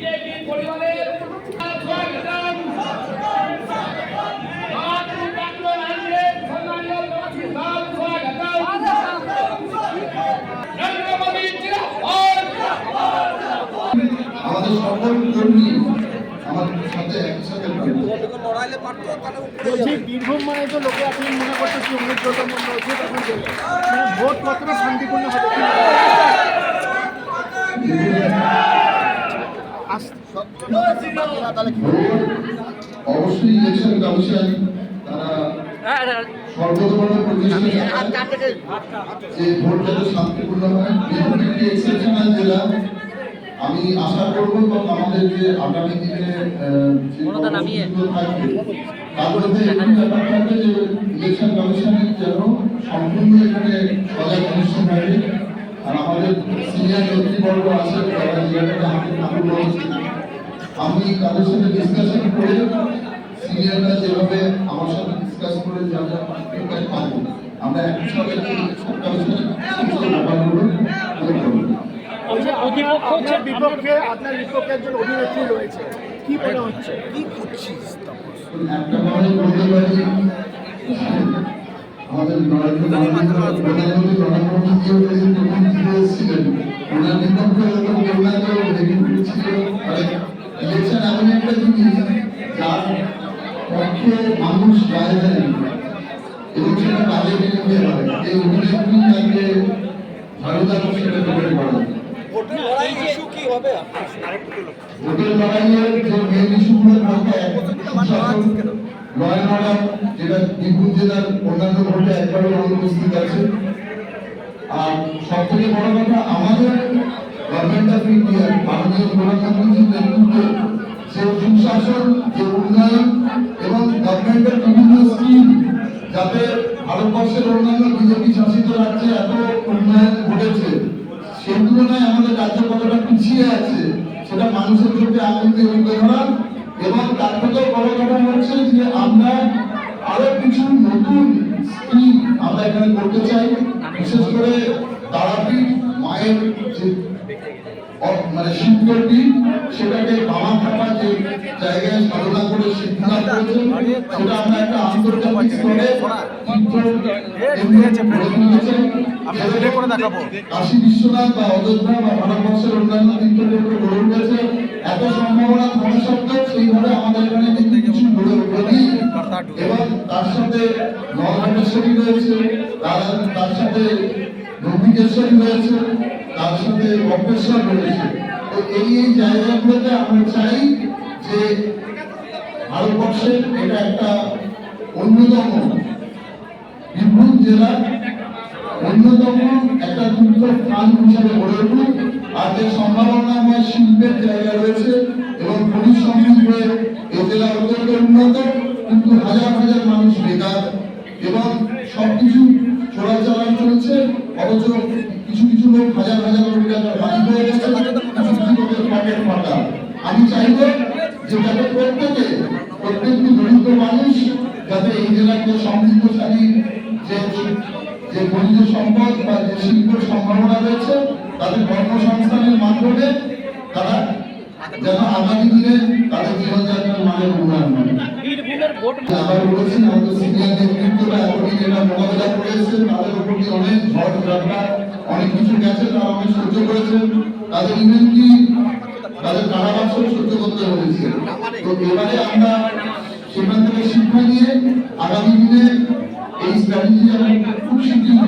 BJP পরিবারের আমাদের সকল কর্মী সাথে একসাথে বলছি বীরভূম মানে তো লোকে আপনি মনে অমৃত বললেন। মানে ভোট কতটা শান্তিপূর্ণ হবে কি আস- অবশ্যই ইলেকশন কমিশন তারা সর্বধরনের প্রচেষ্টা যে ভোট যাতে শান্তিপূর্ণ হয় বিএনপি একটি এক্সেপশনাল জেলা আমি আশা করব এবং আমাদের যে আগামী দিনে তার মধ্যে ব্যাপার থাকবে যে ইলেকশন কমিশনের যেন সম্পূর্ণ এখানে সজাগ অনুষ্ঠান থাকে আর আমাদের সিনিয়র নেতৃবর্গ আছে হাতে ঠাকুর আমি তাদের সাথে ডিসকাশন করে সিনিয়ররা যেভাবে আমার সাথে ডিসকাস করে যা যা ফিডব্যাক পাবো আমরা একই সাথে ইলেকশন কমিশনের ব্যাপারগুলো করে প্রতিপক্ষ হচ্ছে বিপক্ষে আপনার বিপক্ষে একজন অভিনেত্রী রয়েছে। কি মনে হচ্ছে? কি একটা কথা বলতে পারি আমাদের নরেন্দ্র মোদী নরেন্দ্র মোদীও পক্ষে মানুষ গায়ে দেয় এবং সেটা কাজে বিনিময়ে হয় এই অভিনেত্রী তাকে ভারত সেটা করে করা ভোটের লড়াইয়ে যে মেন ইস্যুগুলোর মধ্যে লয় অর্ডার যেটা বীরভূম জেলার অন্যান্য ভোটে একবারও অনুপস্থিত আছে। আর সব থেকে বড় কথা আমাদের গভর্নমেন্ট অফ ইন্ডিয়া মাননীয় প্রধানমন্ত্রীর নেতৃত্বে যে সুশাসন যে উন্নয়ন গভর্নমেন্টের বিভিন্ন স্কিম যাতে ভারতবর্ষের অন্যান্য বিজেপি শাসিত রাজ্যে এত উন্নয়ন ঘটেছে, সেই তুলনায় আমাদের রাজ্য কতটা পিছিয়ে আছে, সেটা মানুষের চোখে আনন্দ তুলে ধরা এবং তার থেকেও বড় কথা হচ্ছে যে আমরা আরও কিছু নতুন স্কিম আমরা এখানে করতে চাই, বিশেষ করে তারাপীঠ মায়ের যে মানে শিবগড়টি সেটাকে বামা থাকা যে জায়গায় সাধনা করে শিক্ষা করেছেন সেটা কাশী বিশ্বনাথ বা অযোধ্যা ভারতবর্ষের অন্যান্য তীর্থক্ষেত্র এত সম্ভাবনা থাকা সেইভাবে আমাদের এখানে গড়ে ওঠেনি এবং তার সাথে নরঘটেশ্বরী রয়েছে তার তার সাথে নন্দিকেশ্বরী রয়েছে তার সাথে বক্রেশ্বর রয়েছে তো এই এই জায়গাগুলোতে আমরা চাই যে ভারতবর্ষের এটা একটা অন্যতম বীরভূম জেলা, অন্যতম একটা তীর্থ স্থান হিসাবে গড়ে উঠুক। আর যে সম্ভাবনাময় শিল্পের জায়গা রয়েছে এবং খনিজ সমৃদ্ধ হয়ে জেলা অত্যন্ত উন্নত, কিন্তু হাজার হাজার মানুষ বেকার এবং সবকিছু চোরাচালান চলছে। অথচ কিছু কিছু লোক হাজার হাজার কোটি টাকার মালিক হয়ে গেছে আমি চাইব যে প্রত্যেকে প্রত্যেকটি দরিদ্র মানুষ যাতে এই জেলাকে সমৃদ্ধশালী যে যে খনিজ সম্পদ বা যে শিল্পের সম্ভাবনা রয়েছে, তাদের কর্মসংস্থানের মাধ্যমে তারা যেন আগামী দিনে তাদের জীবনযাত্রার মানের উন্নয়ন হয় আবার বলেছি আমাদের সিনিয়র নেতৃত্বরা এতদিন এটা মোকাবেলা করে এসেছেন, তাদের উপর দিয়ে অনেক ঝড় ঝাপটা, অনেক কিছু গেছে, তারা অনেক সহ্য করেছেন। তাদের ইভেন্টলি তাদের কারাবাসও সহ্য করতে বলেছে। তো এবারে আমরা সেখান থেকে শিক্ষা নিয়ে আগামী দিনে এই স্ট্র্যাটেজি আমরা খুব শীঘ্রই